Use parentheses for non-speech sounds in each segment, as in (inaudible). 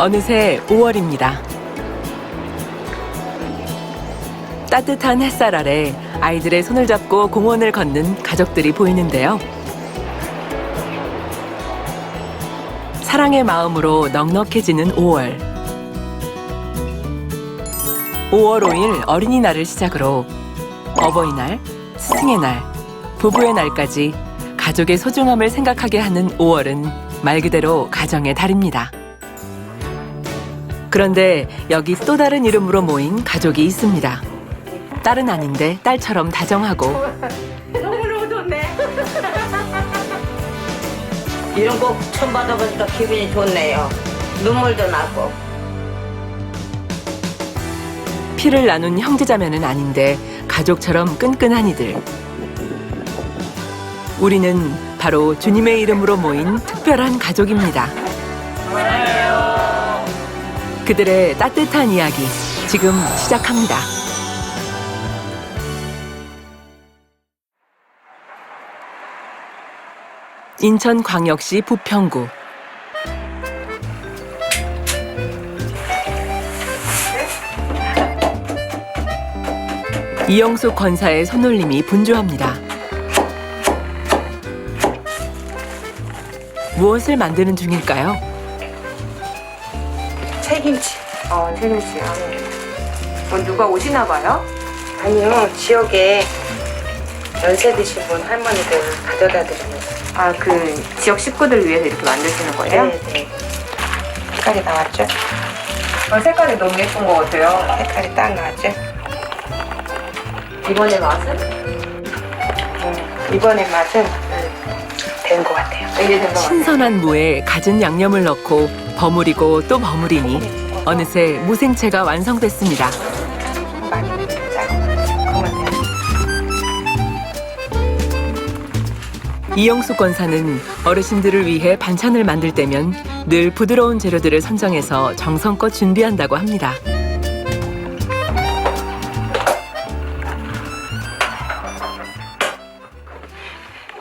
어느새 5월입니다. 따뜻한 햇살 아래 아이들의 손을 잡고 공원을 걷는 가족들이 보이는데요. 사랑의 마음으로 넉넉해지는 5월. 5월 5일 어린이날을 시작으로 어버이날, 스승의 날, 부부의 날까지 가족의 소중함을 생각하게 하는 5월은 말 그대로 가정의 달입니다. 그런데 여기 또 다른 이름으로 모인 가족이 있습니다. 딸은 아닌데 딸처럼 다정하고 너무너무 좋네. 이런 거 처음 받아보니까 기분이 좋네요. 눈물도 나고. 피를 나눈 형제자매는 아닌데 가족처럼 끈끈한 이들. 우리는 바로 주님의 이름으로 모인 특별한 가족입니다. 그들의 따뜻한 이야기 지금 시작합니다. 인천광역시 부평구 이영숙 권사의 손놀림이 분주합니다. 무엇을 만드는 중일까요? 책임치. 어, 책임치요. 뭐 누가 오시나 봐요? 아니요, 지역에 연세 드신 분 할머니들 가져다 드립니다. 아, 그 지역 식구들 위해서 이렇게 만드시는 거예요? 네, 네. 색깔이 나왔죠? 어, 색깔이 너무 예쁜 것 같아요. 색깔이 딱 나왔죠? 이번에 맛은? 음, 이번에 맛은 된 것 같아요. 이게 된것 같아요. 신선한 무에 갖은 양념을 넣고 버무리고 또 버무리니 어느새 무생채가 완성됐습니다. 이영숙 권사는 어르신들을 위해 반찬을 만들 때면 늘 부드러운 재료들을 선정해서 정성껏 준비한다고 합니다.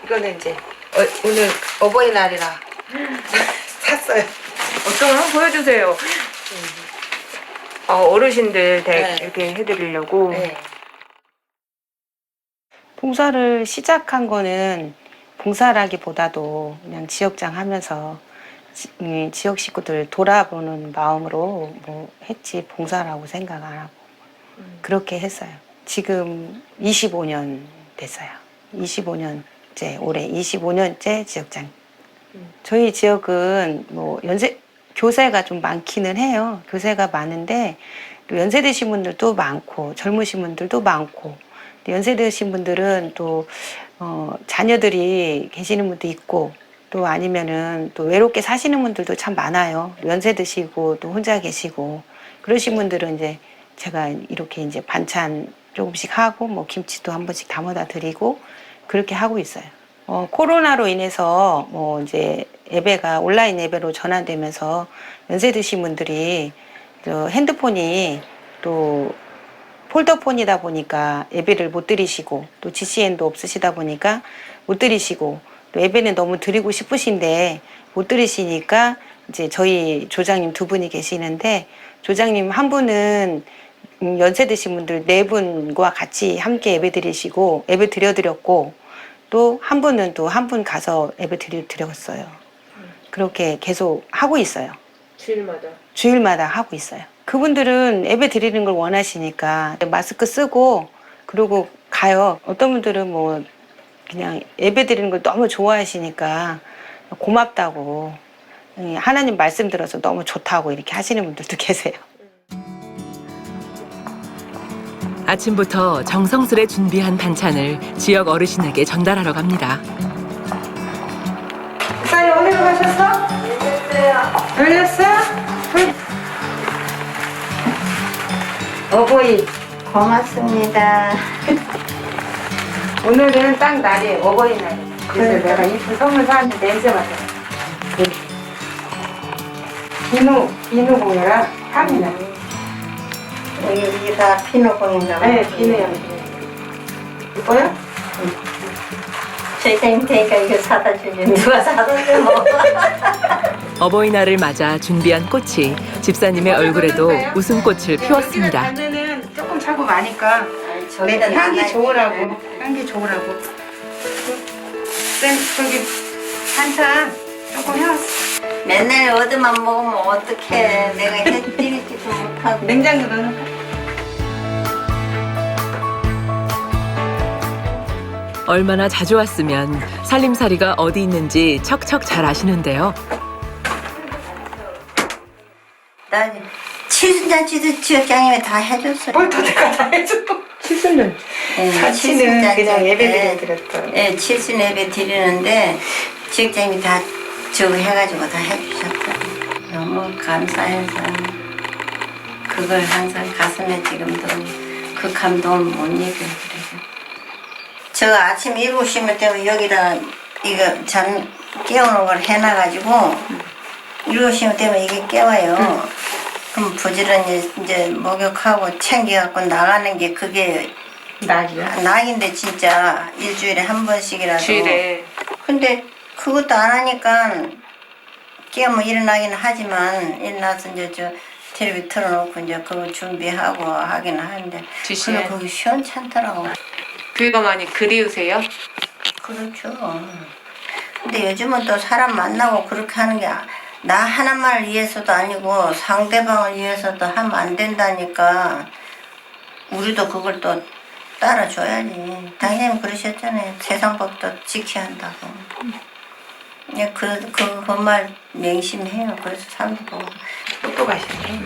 이거는 이제 어, 오늘 어버이날이라 (laughs) 샀어요. 어떤 거 한번 보여주세요. 어, 어르신들 댁 네. 이렇게 해드리려고. 네. 봉사를 시작한 거는 봉사라기보다도 그냥 지역장 하면서 지, 음, 지역 식구들 돌아보는 마음으로 뭐 했지 봉사라고 생각 안 하고 그렇게 했어요. 지금 25년 됐어요. 25년째 올해 25년째 지역장. 저희 지역은 뭐 연세 교세가 좀 많기는 해요. 교세가 많은데 또 연세 드신 분들도 많고 젊으신 분들도 많고 연세 드신 분들은 또 어, 자녀들이 계시는 분도 있고 또 아니면은 또 외롭게 사시는 분들도 참 많아요. 연세 드시고 또 혼자 계시고 그러신 분들은 이제 제가 이렇게 이제 반찬 조금씩 하고 뭐 김치도 한 번씩 담아다 드리고 그렇게 하고 있어요. 어, 코로나로 인해서 뭐 이제 예배가 온라인 예배로 전환되면서 연세 드신 분들이 저 핸드폰이 또 폴더폰이다 보니까 예배를 못 드리시고 또 GCN도 없으시다 보니까 못 드리시고 또 예배는 너무 드리고 싶으신데 못 드리시니까 이제 저희 조장님 두 분이 계시는데 조장님 한 분은 음, 연세 드신 분들 네 분과 같이 함께 예배 드리시고 예배 드려 드렸고 또 한 분은 또 한 분 가서 예배 드리, 드렸어요. 그렇게 계속 하고 있어요. 주일마다. 주일마다 하고 있어요. 그분들은 예배 드리는 걸 원하시니까 마스크 쓰고 그러고 가요. 어떤 분들은 뭐 그냥 예배 드리는 걸 너무 좋아하시니까 고맙다고 음, 하나님 말씀 들어서 너무 좋다고 이렇게 하시는 분들도 (laughs) 계세요. 아침부터 정성스레 준비한 반찬을 지역 어르신에게 전달하러 갑니다. 어디로 가셨어? 열렸어요. 어버이 고맙습니다. (laughs) 오늘은 딱 날이 어버이날. 그래서 내가 이쁜 선물 사왔는데 냄새 맡아. 비누 비누 공이랑 탑니다. 여기 다 피노공인가 봐. 네, 비누요. 이뻐요? 저희 땡땡이가 이거 사다 주면 누가 사다 줘? (laughs) 어버이날을 맞아 준비한 꽃이 집사님의 얼굴에도 웃음꽃을 피웠습니다. 가면은 조금 자고 마니까 내 향기 좋으라고 향기 좋으라고 쌤 저기 반찬 조금 해왔어 맨날 얻어만 먹으면 어떡해. 내가 해드리지도 못하고. (laughs) 냉장고 넣 얼마나 자주 왔으면 살림살이가 어디 있는지 척척 잘 아시는데요. 나 칠순잔치도 지역장님이 다 해줬어요. 뭘더 내가 다 해줘 칠순은 예, 자취는 칠순잔치 그냥 때, 예배드리고 드렸어요 예, 칠순 예배 드리는데 지역장님이 다 저거 해가지고 다 해주셨다. 너무 감사해서 그걸 항상 가슴에 지금도 그 감동을 못 이겨 저 아침 7시면 되면 여기다 이거 잠 깨우는 걸 해놔가지고 7시면 되면 이게 깨워요. 그럼 부지런히 이제 목욕하고 챙겨갖고 나가는 게 그게 낙이야? 낙인데 진짜 일주일에 한 번씩이라도. 주일에? 근데 그것도 안 하니까 깨우면 일어나긴 하지만 일어나서 이제 저 텔레비 틀어놓고 이제 그거 준비하고 하긴 하는데. 근데 그게 시원찮더라고 교회가 많이 그리우세요? 그렇죠. 근데 요즘은 또 사람 만나고 그렇게 하는 게 나 하나만을 위해서도 아니고 상대방을 위해서도 하면 안 된다니까. 우리도 그걸 또 따라줘야지. 당연히 그러셨잖아요. 세상 법도 지켜야 한다고. 예, 그, 그, 그 말 맹심해요. 그래서 사람들 보고. 똑똑하시네.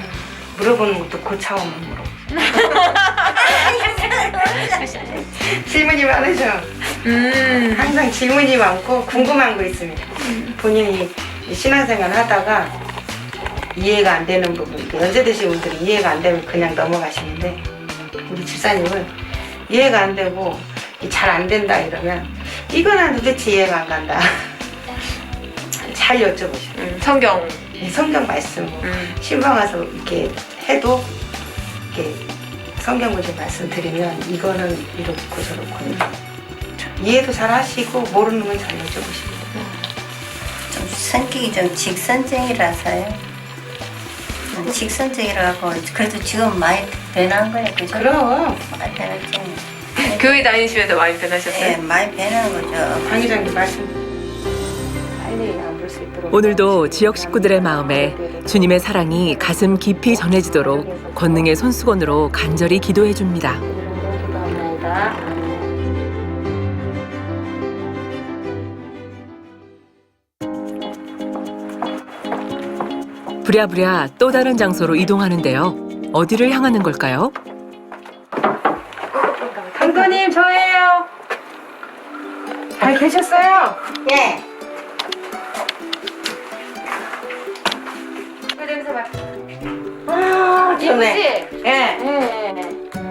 물어보는 것도 고차원만 물어 질문이 많으셔 음. 항상 질문이 많고 궁금한 거 있습니다. 본인이 신앙생활 하다가 이해가 안 되는 부분, 연세 드신 분들이 이해가 안 되면 그냥 넘어가시는데 우리 집사님은 이해가 안 되고 잘 안 된다 이러면 이거는 도대체 이해가 안 간다. (laughs) 잘 여쭤보셔요. 음, 성경. 이 성경 말씀 뭐 음. 신방 와서 이렇게 해도 이렇게 성경 문제 말씀드리면 이거는 이렇고 저렇고 이해도 잘 하시고 모르는 건 잘 여쭤보십니다. 좀 성격이 좀 직선적이라서요. 음, 직선적이라고. 그래도 지금 많이 변한 거예요. 그죠? 그럼 많이 변했죠. 교회 다니시면서 많이 변하셨어요? 예, 많이 변한 거죠. 강의장님 말씀 오늘도 지역 식구들의 마음에 주님의 사랑이 가슴 깊이 전해지도록 권능의 손수건으로 간절히 기도해 줍니다. 부랴부랴 또 다른 장소로 이동하는데요. 어디를 향하는 걸까요? 강도님 저예요. 잘 계셨어요? 예. 아 이쁘지? 예. 예.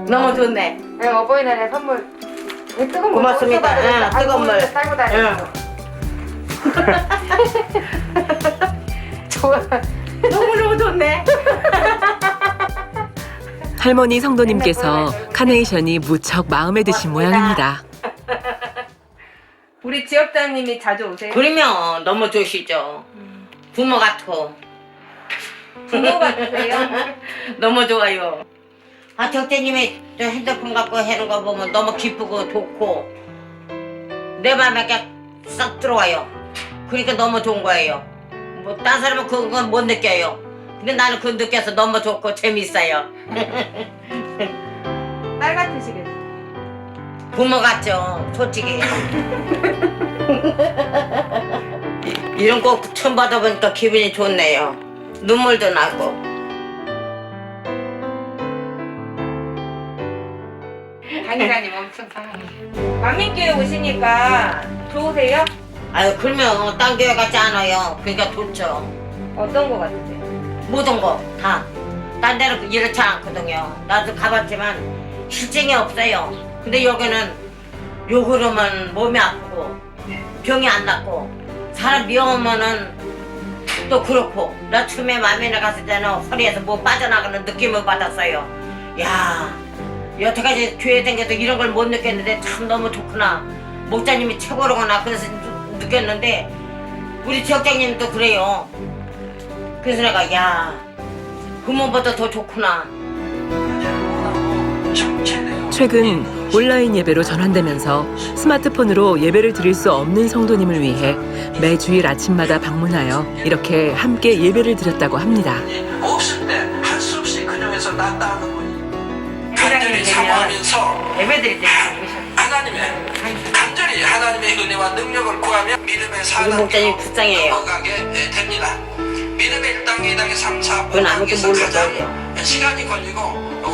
너무 좋네. 네, 어버이날에 선물. 이 뜨거운 물 고맙습니다. 쏟아드렸어 응, 뜨거운 물. 딸고 다녔어. (laughs) (laughs) 좋아. 너무 너무 좋네. 할머니 성도님께서 카네이션이 무척 마음에 드신 모양입니다. 우리 지역장님이 자주 오세요? 그러면 너무 좋으시죠. 부모 같고 부모 같으세요? (laughs) 너무 좋아요. 아 적대님이 저 핸드폰 갖고 하는 거 보면 너무 기쁘고 좋고 내 마음에 싹 들어와요. 그러니까 너무 좋은 거예요. 뭐 딴 사람은 그건 못 느껴요. 근데 나는 그 느껴서 너무 좋고 재밌어요. (laughs) 딸 같으시겠어요? 부모 같죠, 솔직히. (laughs) 이- 이런 거 처음 받아보니까 기분이 좋네요. 눈물도 나고. 강의장님 엄청 사랑해. 만민교회 오시니까 좋으세요? 아유, 그러면 딴 교회 같지 않아요. 그러니까 좋죠. 어떤 거 같으세요? 모든 거 다. 딴 데는 이렇지 않거든요. 나도 가봤지만 실증이 없어요. 근데 여기는 요 그러면 몸이 아프고 병이 안 낫고 사람 미워하면은 또 그렇고 나 처음에 마미네 갔을 때는 허리에서 뭐 빠져나가는 느낌을 받았어요. 야 여태까지 교회 다녀도 이런 걸 못 느꼈는데 참 너무 좋구나. 목자님이 최고로구나 그래서 느- 느꼈는데 우리 지역장님도 그래요. 그래서 내가 야 부모보다 더 좋구나. 최근 온라인 예배로 전환되면서 스마트폰으로 예배를 드릴 수 없는 성도님을 위해 매주일 아침마다 방문하여 이렇게 함께 예배를 드렸다고 합니다. 없을 때 할 수 없이 그녀에서 났다는 거예요. 간절히 사모하면서 예배 드릴 때 오셨어요. 하나님의 간절히 하나님의 은혜와 능력을 구하며 믿음의 우리 목사님 4단계로 불쌍해요. 넘어가게 됩니다. 믿음의 1단계, 2단계, 3, 4, 그건 아무것도 5단계에서 모르는 가장. 시간이 걸리고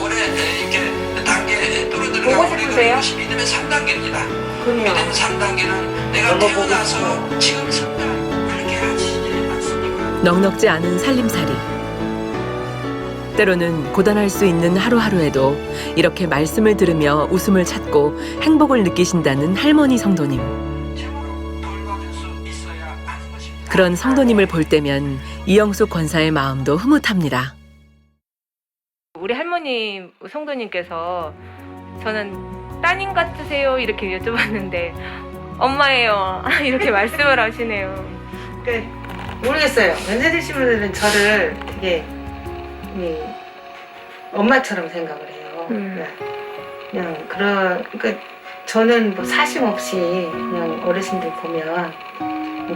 오래 이렇게 단계에 보고 떨어들어가고 싶으세요? 것이 믿음의 3단계입니다. 그럼요. 믿음의 3단계는 내가 너무 보고 태어나서 지금 순간 그렇게 하지 않습니까? 넉넉지 않은 살림살이. 때로는 고단할 수 있는 하루하루에도 이렇게 말씀을 들으며 웃음을 찾고 행복을 느끼신다는 할머니 성도님. 최고로 돌봐줄 수 있어야 하는 것입니다. 그런 성도님을 볼 때면 이영숙 권사의 마음도 흐뭇합니다. 우리 할머니 성도님께서 저는 따님 같으세요 이렇게 여쭤봤는데 엄마예요 (laughs) 이렇게 말씀을 하시네요. 그 모르겠어요. 연세 드신 분들은 저를 되게 이, 엄마처럼 생각을 해요. 음. 그냥, 그냥 그런 그러니까 저는 뭐 사심 없이 그냥 어르신들 보면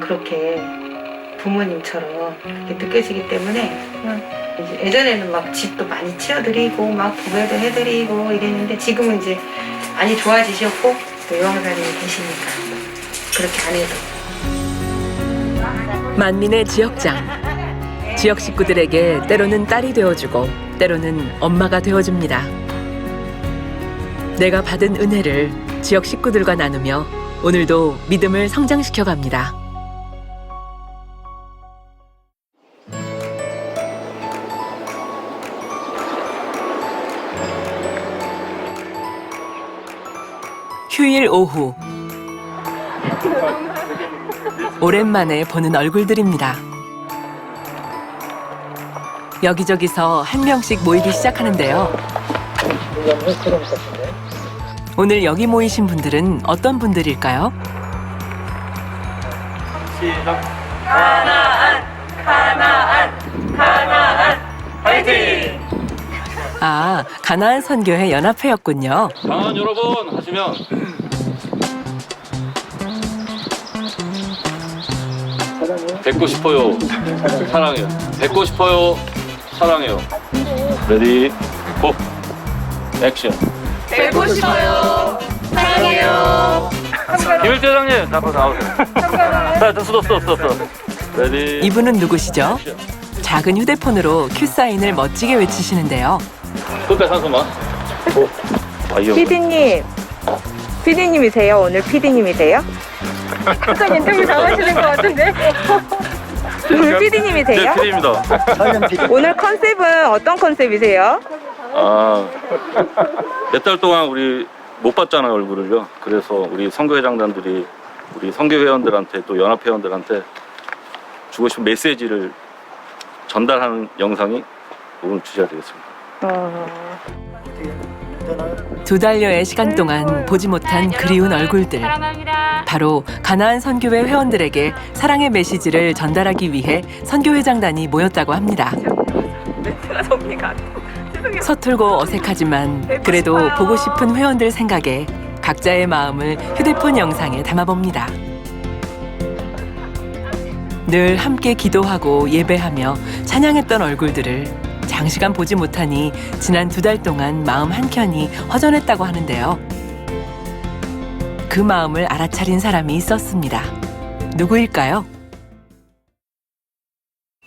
그렇게 부모님처럼 그렇게 느껴지기 때문에 그냥 이제 예전에는 막 집도 많이 치워드리고 막 구매도 해드리고 이랬는데 지금은 이제 많이 좋아지셨고 또 요양사님이 계시니까 그렇게 안 해도 만민의 지역장. 지역 식구들에게 때로는 딸이 되어주고 때로는 엄마가 되어줍니다. 내가 받은 은혜를 지역 식구들과 나누며 오늘도 믿음을 성장시켜 갑니다. 휴일 오후 오랜만에 보는 얼굴들입니다. 여기저기서 한 명씩 모이기 시작하는데요. 오늘 여기 모이신 분들은 어떤 분들일까요? 아, 가나안 선교회 연합회였군요. 강원 여러분 하시면 뵙고 싶어요. 사랑해요. 뵙고 싶어요. 사랑해요. 레디 고 액션 뵙고 싶어요. 사랑해요. (laughs) 김일 대장님 앞으로 나오세요 자 됐어 됐어 됐어 레디 이분은 누구시죠? 작은 휴대폰으로 큐 사인을 멋지게 외치시는데요. 끝까지 한 손만. 피디님, 피디님이세요? 오늘 피디님이세요? 약간 인터뷰 잘하시는 것 같은데? 오늘 피디님이세요? 네 피디입니다 오늘 컨셉은 어떤 컨셉이세요? 아 몇 달 동안 우리 못 봤잖아요 얼굴을요 그래서 우리 선교회장단들이 우리 선교회원들한테 또 연합회원들한테 주고 싶은 메시지를 전달하는 영상이 오늘 주셔야 되겠습니다 두 달여의 시간 동안 보지 못한 그리운 얼굴들. 바로 가나안 선교회 회원들에게 사랑의 메시지를 전달하기 위해 선교회장단이 모였다고 합니다. 서툴고 어색하지만 그래도 보고 싶은 회원들 생각에 각자의 마음을 휴대폰 영상에 담아봅니다. 늘 함께 기도하고 예배하며 찬양했던 얼굴들을 장시간 보지 못하니 지난 두 달 동안 마음 한켠이 허전했다고 하는데요. 그 마음을 알아차린 사람이 있었습니다. 누구일까요?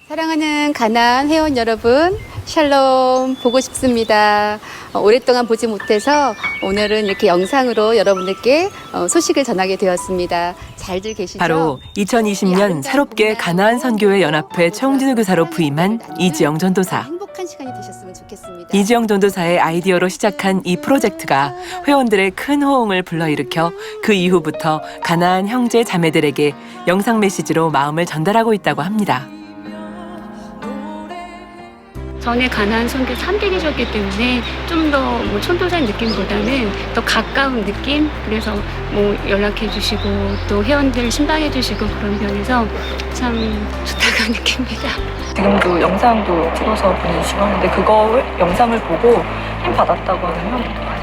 사랑하는 가난 회원 여러분, 샬롬 보고 싶습니다. 어, 오랫동안 보지 못해서 오늘은 이렇게 영상으로 여러분들께 어, 소식을 전하게 되었습니다. 잘들 계시죠? 바로 2020년 새롭게 가나안 선교회 연합회 청진우 교사로 부임한 이지영 전도사. 행복한 시간이 되셨으면 좋겠습니다. 이지영 전도사의 아이디어로 시작한 이 프로젝트가 회원들의 큰 호응을 불러일으켜 그 이후부터 가나안 형제 자매들에게 영상 메시지로 마음을 전달하고 있다고 합니다. 전에 가난 선교 300이셨기 때문에 좀 더뭐 촌도산 느낌보다는 더 가까운 느낌? 그래서 뭐 연락해 주시고 또 회원들 신방해 주시고 그런 면에서 참 좋다는 (laughs) 느낌입니다. 지금도 영상도 찍어서 보내주시고 하는데 그거 영상을 보고 힘 받았다고 하는 회원들도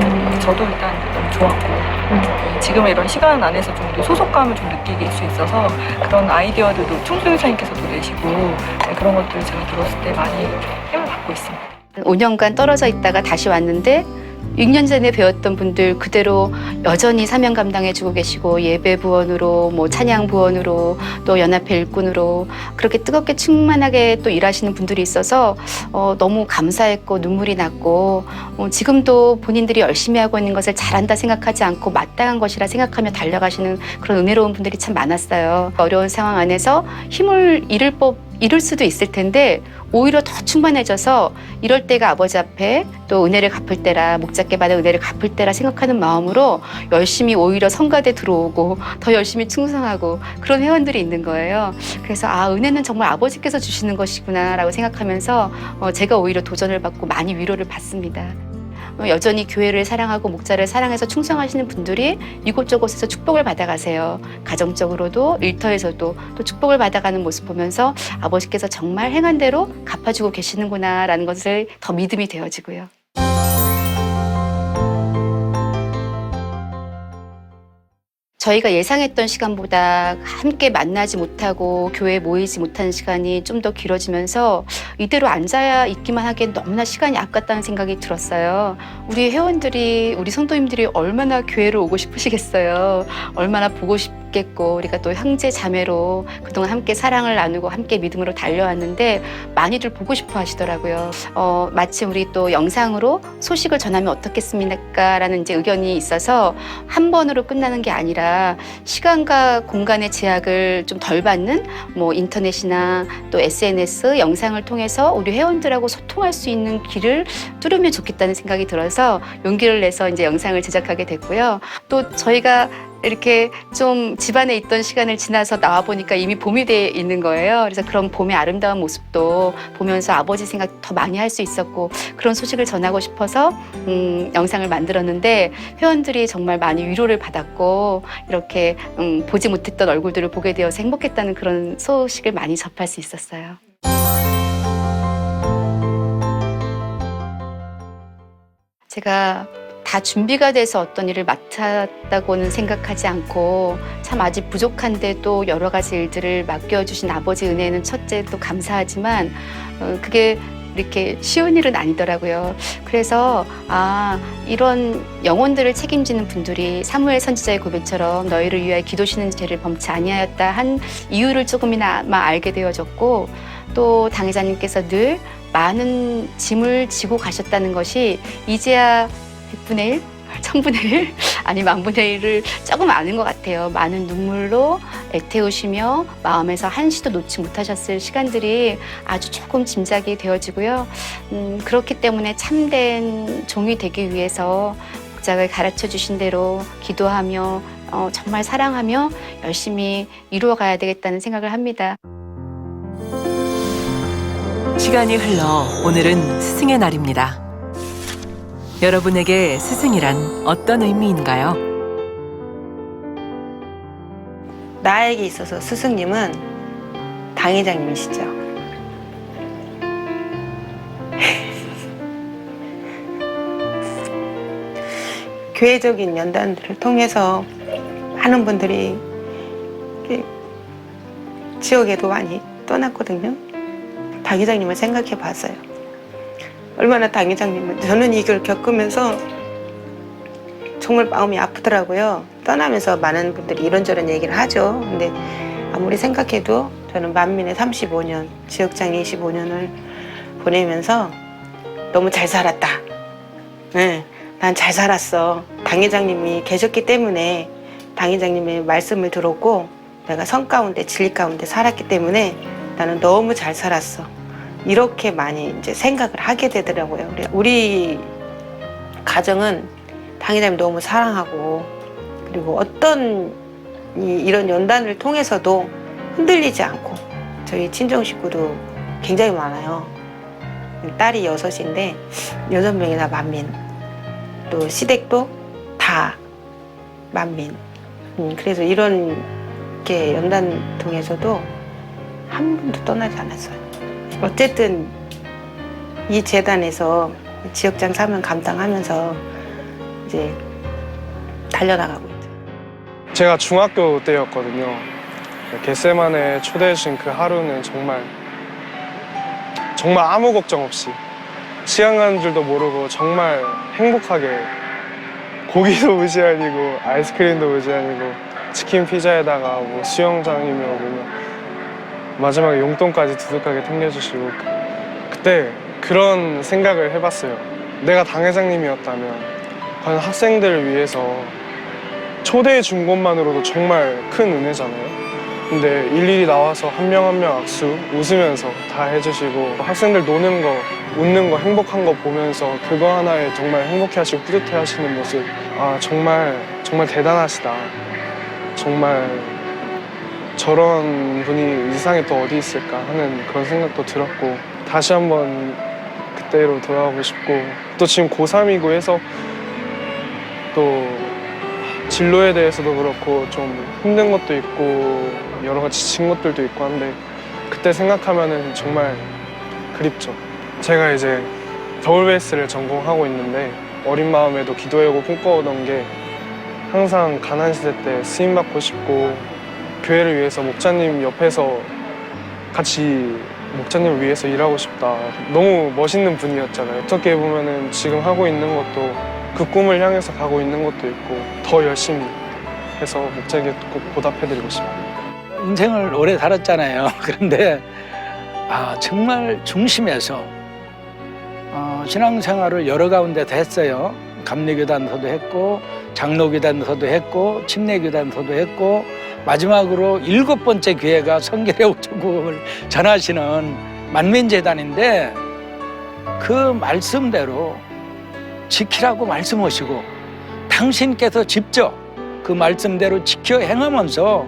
들었고요. 저도 일단 너무 좋았고 네, 지금의 이런 시간 안에서 좀 더 소속감을 좀 느끼게 수 있어서 그런 아이디어들도 총수교사님께서도 내시고 네, 그런 것들을 제가 들었을 때 많이 힘을 받고 있습니다. 5년간 떨어져 있다가 다시 왔는데 6년 전에 배웠던 분들 그대로 여전히 사명 감당해주고 계시고 예배 부원으로 뭐 찬양 부원으로 또 연합회 일꾼으로 그렇게 뜨겁게 충만하게 또 일하시는 분들이 있어서 어, 너무 감사했고 눈물이 났고 어, 지금도 본인들이 열심히 하고 있는 것을 잘한다 생각하지 않고 마땅한 것이라 생각하며 달려가시는 그런 은혜로운 분들이 참 많았어요. 어려운 상황 안에서 힘을 잃을 법 잃을 수도 있을 텐데 오히려 더 충만해져서 이럴 때가 아버지 앞에 또 은혜를 갚을 때라 목자께 받은 은혜를 갚을 때라 생각하는 마음으로 열심히 오히려 성가대 들어오고 더 열심히 충성하고 그런 회원들이 있는 거예요. 그래서 아 은혜는 정말 아버지께서 주시는 것이구나라고 생각하면서 어, 제가 오히려 도전을 받고 많이 위로를 받습니다. 어, 여전히 교회를 사랑하고 목자를 사랑해서 충성하시는 분들이 이곳저곳에서 축복을 받아가세요. 가정적으로도 일터에서도 또 축복을 받아가는 모습 보면서 아버지께서 정말 행한 대로 갚아주고 계시는구나라는 것을 더 믿음이 되어지고요. 저희가 예상했던 시간보다 함께 만나지 못하고 교회에 모이지 못한 시간이 좀 더 길어지면서 이대로 앉아야 있기만 하기엔 너무나 시간이 아깝다는 생각이 들었어요. 우리 회원들이, 우리 성도님들이 얼마나 교회를 오고 싶으시겠어요. 얼마나 보고 싶겠고, 우리가 또 형제 자매로 그동안 함께 사랑을 나누고 함께 믿음으로 달려왔는데 많이들 보고 싶어 하시더라고요. 어, 마침 우리 또 영상으로 소식을 전하면 어떻겠습니까? 라는 이제 의견이 있어서 한 번으로 끝나는 게 아니라 시간과 공간의 제약을 좀 덜 받는 뭐 인터넷이나 또 SNS 영상을 통해서 우리 회원들하고 소통할 수 있는 길을 뚫으면 좋겠다는 생각이 들어서 용기를 내서 이제 영상을 제작하게 됐고요. 또 저희가 이렇게 좀 집안에 있던 시간을 지나서 나와 보니까 이미 봄이 돼 있는 거예요. 그래서 그런 봄의 아름다운 모습도 보면서 아버지 생각 더 많이 할 수 있었고 그런 소식을 전하고 싶어서 음, 영상을 만들었는데 회원들이 정말 많이 위로를 받았고 이렇게 음, 보지 못했던 얼굴들을 보게 되어서 행복했다는 그런 소식을 많이 접할 수 있었어요. 제가 다 준비가 돼서 어떤 일을 맡았다고는 생각하지 않고 참 아직 부족한데 또 여러 가지 일들을 맡겨주신 아버지 은혜는 첫째 또 감사하지만 어, 그게 이렇게 쉬운 일은 아니더라고요. 그래서 아 이런 영혼들을 책임지는 분들이 사무엘 선지자의 고백처럼 너희를 위하여 기도시는 죄를 범치 아니하였다 한 이유를 조금이나마 알게 되어졌고 또 당회자님께서 늘 많은 짐을 지고 가셨다는 것이 이제야 100분의 1, 1000분의 1, 아니 만분의 1을 조금 아는 것 같아요. 많은 눈물로 애태우시며 마음에서 한시도 놓지 못하셨을 시간들이 아주 조금 짐작이 되어지고요. 음, 그렇기 때문에 참된 종이 되기 위해서 목작을 가르쳐 주신 대로 기도하며 어, 정말 사랑하며 열심히 이루어 가야 되겠다는 생각을 합니다. 시간이 흘러 오늘은 스승의 날입니다. 여러분에게 스승이란 어떤 의미인가요? 나에게 있어서 스승님은 당회장님이시죠. (laughs) 교회적인 연단들을 통해서 많은 분들이 지역에도 많이 떠났거든요. 당회장님을 생각해 봤어요. 얼마나 당회장님은 저는 이걸 겪으면서 정말 마음이 아프더라고요. 떠나면서 많은 분들이 이런저런 얘기를 하죠. 근데 아무리 생각해도 저는 만민의 35년, 지역장 25년을 보내면서 너무 잘 살았다. 네, 난 잘 살았어. 당회장님이 계셨기 때문에 당회장님의 말씀을 들었고 내가 성 가운데 진리 가운데 살았기 때문에 나는 너무 잘 살았어. 이렇게 많이 이제 생각을 하게 되더라고요. 우리, 가정은 당회장님 너무 사랑하고 그리고 어떤 이, 이런 연단을 통해서도 흔들리지 않고 저희 친정 식구도 굉장히 많아요. 딸이 여섯인데 여섯 명이 다 만민. 또 시댁도 다 만민. 음, 그래서 이런 게 연단동에서도 한 번도 떠나지 않았어요. 어쨌든 이 재단에서 지역장 사명 감당하면서 이제 달려나가고 있죠. 제가 중학교 때였거든요. 겟세만에 초대해 주신 그 하루는 정말 정말 아무 걱정 없이 시간 가는 줄도 모르고 정말 행복하게 고기도 (laughs) 무지 아니고 아이스크림도 무지 아니고 치킨 피자에다가 뭐 수영장이며 뭐며 마지막에 용돈까지 두둑하게 챙겨주시고 그때 그런 생각을 해봤어요. 내가 당회장님이었다면 과연 학생들을 위해서 초대해 준 것만으로도 정말 큰 은혜잖아요. 근데 일일이 나와서 한 명 한 명 악수 웃으면서 다 해주시고 학생들 노는 거, 웃는 거, 행복한 거 보면서 그거 하나에 정말 행복해 하시고 뿌듯해 하시는 모습. 아, 정말, 정말 대단하시다. 정말 저런 분이 이 세상에 또 어디 있을까 하는 그런 생각도 들었고 다시 한번 그때로 돌아가고 싶고 또 지금 고3이고 해서 또 진로에 대해서도 그렇고 좀 힘든 것도 있고 여러 가지 지친 것들도 있고 한데 그때 생각하면은 정말 그립죠. 제가 이제 더울 베이스를 전공하고 있는데 어린 마음에도 기도하고 꿈꿔오던 게 항상 가난 시대 때 쓰임 받고 싶고 교회를 위해서 목자님 옆에서 같이 목자님을 위해서 일하고 싶다. 너무 멋있는 분이었잖아요. 어떻게 보면은 지금 하고 있는 것도 그 꿈을 향해서 가고 있는 것도 있고 더 열심히 해서 목자에게 꼭 보답해드리고 싶어요. 인생을 오래 살았잖아요. (laughs) 그런데 아, 정말 중심에서 어, 신앙생활을 여러 가운데서 했어요. 감리교단서도 했고 장로교단서도 했고 침례교단서도 했고 마지막으로 일곱 번째 교회가 성결의 옥조국을 전하시는 만민재단인데 그 말씀대로 지키라고 말씀하시고 당신께서 직접 그 말씀대로 지켜 행하면서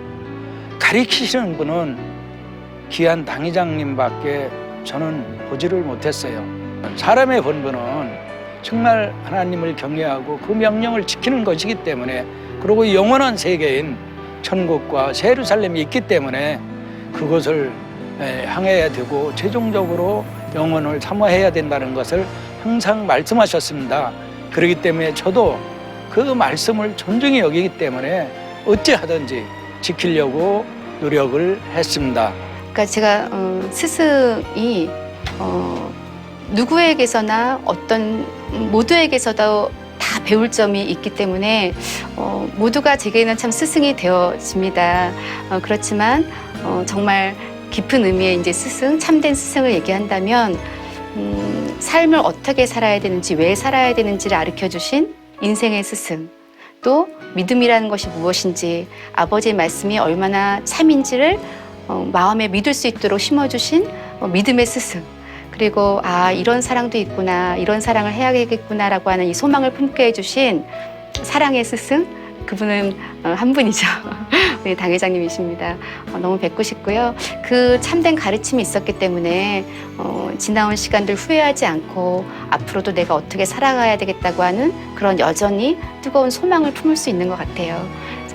가리키시는 분은 귀한 당회장님밖에 저는 보지를 못했어요. 사람의 본분은 정말 하나님을 경외하고 그 명령을 지키는 것이기 때문에 그리고 영원한 세계인 천국과 세루살렘이 있기 때문에 그것을 에, 향해야 되고 최종적으로 영혼을 사모해야 된다는 것을 항상 말씀하셨습니다. 그렇기 때문에 저도 그 말씀을 존중히 여기기 때문에 어찌하든지 지키려고 노력을 했습니다. 그러니까 제가 어, 스승이 어, 누구에게서나 어떤 모두에게서도 다 배울 점이 있기 때문에 어, 모두가 제게는 참 스승이 되어집니다. 어, 그렇지만 어, 정말 깊은 의미의 이제 스승, 참된 스승을 얘기한다면 음, 삶을 어떻게 살아야 되는지, 왜 살아야 되는지를 가르쳐 주신 인생의 스승. 또 믿음이라는 것이 무엇인지, 아버지의 말씀이 얼마나 참인지를 어, 마음에 믿을 수 있도록 심어주신 어, 믿음의 스승. 그리고 아 이런 사랑도 있구나, 이런 사랑을 해야겠구나라고 하는 이 소망을 품게 해주신 사랑의 스승. 그분은 어, 한 분이죠. (laughs) 우리 당 회장님이십니다. 어, 너무 뵙고 싶고요. 그 참된 가르침이 있었기 때문에 어, 지나온 시간들 후회하지 않고 앞으로도 내가 어떻게 살아가야 되겠다고 하는 그런 여전히 뜨거운 소망을 품을 수 있는 것 같아요.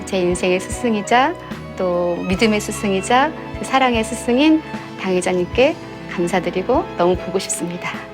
제 인생의 스승이자 또 믿음의 스승이자 사랑의 스승인 당 회장님께 감사드리고 너무 보고 싶습니다.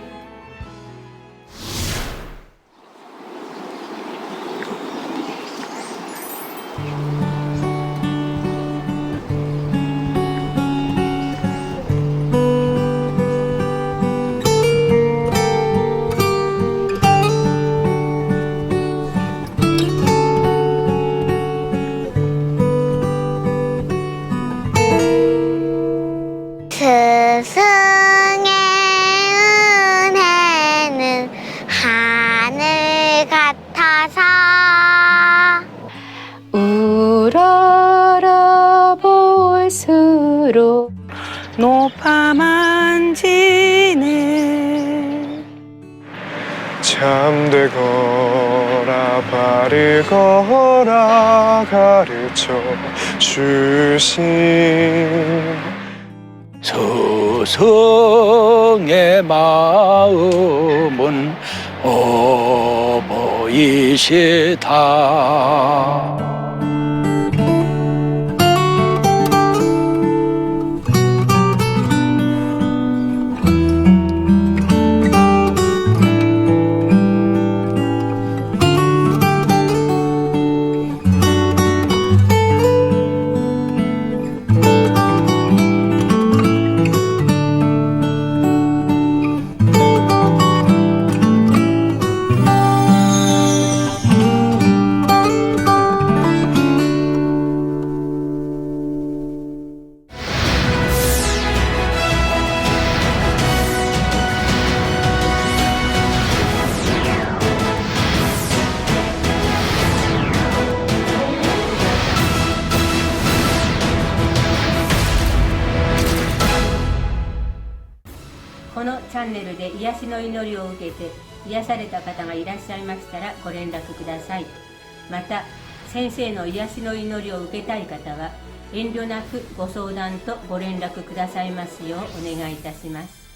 볼수록 높아만지는 잠들거라 바르거라 가르쳐 주신 소 여성의 마음은 어버이시다. "先生の癒しの祈りを受けたい方は遠慮なくご相談とご連絡くださいますようお願いいたします。